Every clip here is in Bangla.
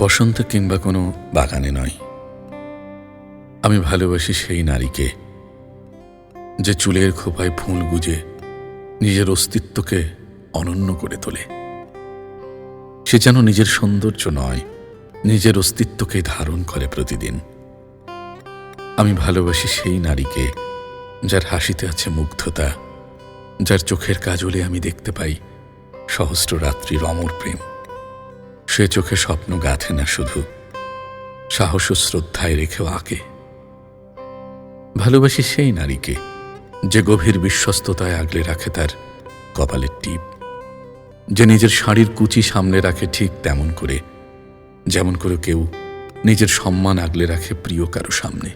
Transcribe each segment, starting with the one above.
বসন্ত কিংবা কোনো বাগানে নয়। আমি ভালোবাসি সেই নারীকে যে চুলের খোপায় ফুল গুজে নিজের অস্তিত্বকে অনন্য করে তোলে। সে যেন নিজের সৌন্দর্য নয়, নিজের অস্তিত্বকে ধারণ করে প্রতিদিন। আমি ভালোবাসি সেই নারীকে যার হাসিতে আছে মুগ্ধতা, যার চোখের কাজলে আমি দেখতে পাই সহস্র রাত্রির অমর প্রেম। সে চোখে স্বপ্ন গাঁথে না শুধু। সাহস ও শ্রদ্ধায় রেখেও আঁকে। ভালোবাসি সেই নারীকে, যে গভীর বিশ্বস্ততায় আগলে রাখে তার কপালের টিপ। যে নিজের শাড়ির কুচি সামনে রাখে ঠিক তেমন করে, যেমন করে কেউ নিজের সম্মান আগলে রাখে প্রিয় কারও সামনে।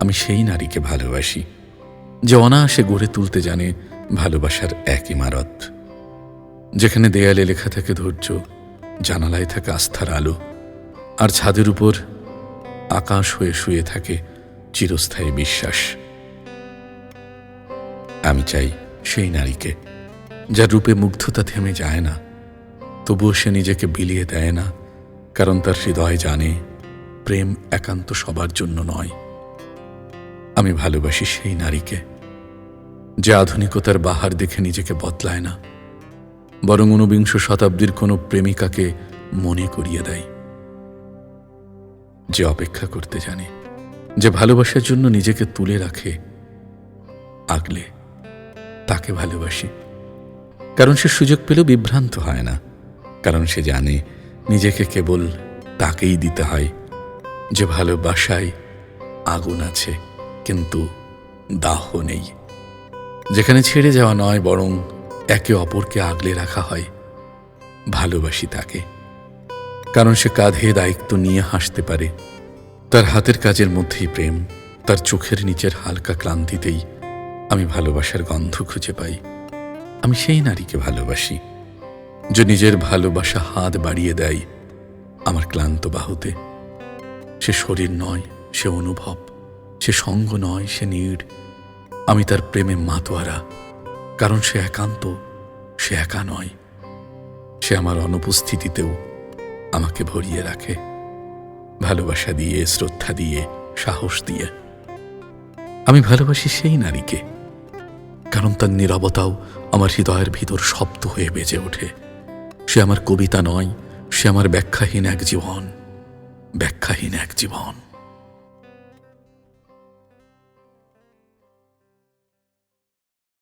আমি সেই নারীকে ভালোবাসি, যে অনায়াসে গড়ে তুলতে জানে ভালোবাসার এক ইমারত। যেখানে দেয়ালে লেখা থাকে ধৈর্য জানালায় থাকে আস্থার আলো আর ছাদের উপর আকাশ হয়ে শুয়ে থাকে চিরস্থায়ী বিশ্বাস। আমি চাই সেই নারীকে, যার রূপে মুগ্ধতা থেমে যায় না, তবুও সে নিজেকে বিলিয়ে দেয় না, কারণ তার হৃদয় জানে প্রেম একান্ত সবার জন্য নয়। আমি ভালোবাসি সেই নারীকে, যে আধুনিকতার বাহার দেখে নিজেকে বদলায় না। বরং ঊনবিংশ শতাব্দীর কোনো প্রেমিকাকে মনে করিয়ে দেয়। যে অপেক্ষা করতে জানে, যে ভালোবাসার জন্য নিজেকে তুলে রাখে, আগলে তাকে ভালোবাসি। কারণ সে সুযোগ পেলেও বিভ্রান্ত হয় না। কারণ সে জানে, নিজেকে কেবল তাকেই দিতে হয়, যে ভালোবাসায় আগুন আছে, কিন্তু দাহ নেই। যেখানে ছেড়ে যাওয়া নয়, বরং একে অপরকে আগলে রাখা হয়। ভালোবাসি তাকে। কারণ সে কাঁধে দায়িত্ব নিয়ে হাসতে পারে। তার হাতের কাজের মধ্যেই প্রেম, তার চোখের নিচের হালকা ক্লান্তিতেই আমি ভালোবাসার গন্ধ খুঁজে পাই। আমি সেই নারীকে ভালোবাসি, যে নিজের ভালোবাসা হাত বাড়িয়ে দেয় আমার ক্লান্ত বাহুতে। সে শরীর নয়, সে অনুভব, সে সঙ্গ নয়, সে নীড়। আমি তার প্রেমে মাতোয়ারা কারণ সে একান্ত, সে একা নয়। সে আমার অনুপস্থিতিতেও আমাকে ভরিয়ে রাখে, ভালোবাসা দিয়ে, শ্রদ্ধা দিয়ে, সাহস দিয়ে। আমি ভালোবাসি সেই নারীকে, কারণ তার নিরবতাও আমার হৃদয়ের ভিতর শব্দ হয়ে বেজে ওঠে। সে আমার কবিতা নয়, সে আমার ব্যাখ্যাহীন এক জীবন, ব্যাখ্যাহীন এক জীবন।